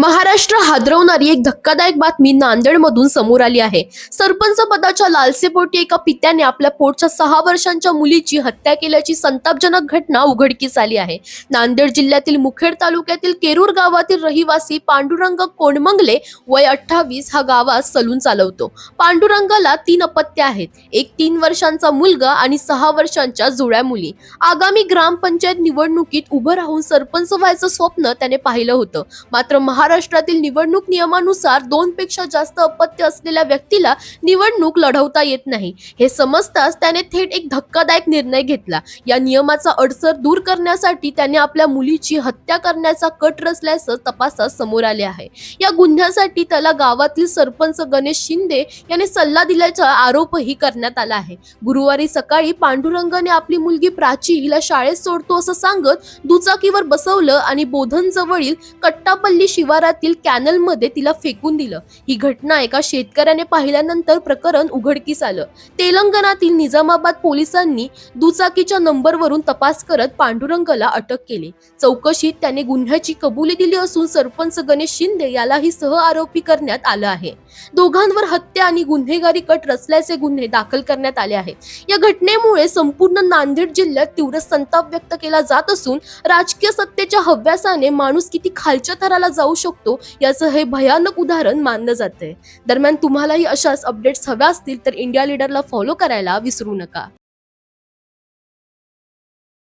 महाराष्ट्र हादरवणारी एक धक्कादायक बातमी नांदेडमधून समोर आली आहे. सरपंच पदाच्या लालसेपोटी एका पित्याने आपल्या पोटच्या सहा वर्षांच्या मुलीची हत्या केल्याची संतापजनक घटना उघडकीस आली आहे. नांदेड जिल्ह्यातील मुखेड तालुक्यातील केरूर गावातील रहिवासी पांडुरंग कोंडमंगले वय अठ्ठावीस हा गावात सलून चालवतो. पांडुरंगाला तीन अपत्य आहेत. एक तीन वर्षांचा मुलगा आणि सहा वर्षांच्या जुळ्या मुली. आगामी ग्रामपंचायत निवडणुकीत उभं राहून सरपंच व्हायचं स्वप्न त्याने पाहिलं होतं. मात्र महाराष्ट्रातील निवडणूक नियमानुसार दोन पेक्षा जास्त अपत्य असलेल्या व्यक्तीला निवडणूक लढवता येत नाही. हे समजताच त्याने थेट एक धक्कादायक निर्णय घेतला. या नियमाचा अडसर दूर करण्यासाठी त्याने आपल्या मुलीची हत्या करण्याचा कट रचल्याचं तपासात समोर आले आहे. या गुन्ह्यासाठी त्याला गावातील सरपंच गणेश शिंदे याने सल्ला दिल्याचा आरोपही करण्यात आला आहे. गुरुवारी सकाळी पांडुरंगाने आपली मुलगी प्राची हिला शाळेत सोडतो असं सांगत दुचाकीवर बसवलं आणि बोधन जवळील कट्टापल्ली शिवारातील कॅनलमध्ये तिला फेकून दिलं. ही घटना एका शेतकऱ्याने पाहिल्यानंतर प्रकरण उघडकीस आलं. तेलंगणातील निजामाबाद पोलिसांनी दुचाकीच्या नंबरवरून तपास करत पांडुरंगला अटक केली. चौकशीत त्याने गुन्ह्याची कबुली दिली असून सरपंच गणेश शिंदे यालाही सह आरोपी करण्यात आलं आहे. दोघांवर हत्या आणि गुन्हेगारी कट रचल्याचे गुन्हे दाखल करण्यात आले आहेत. या घटनेमुळे संपूर्ण नांदेड जिल्ह्यात तीव्र संताप व्यक्त केला जात असून राजकीय सत्तेच्या हव्यासाने माणूस किती खालच्या थराला जाऊ शकतो शकतो याचं हे भयानक उदाहरण मानलं जातंय. दरम्यान तुम्हालाही अशाच अपडेट्स हव्या असतील तर इंडिया लीडरला फॉलो करायला विसरू नका.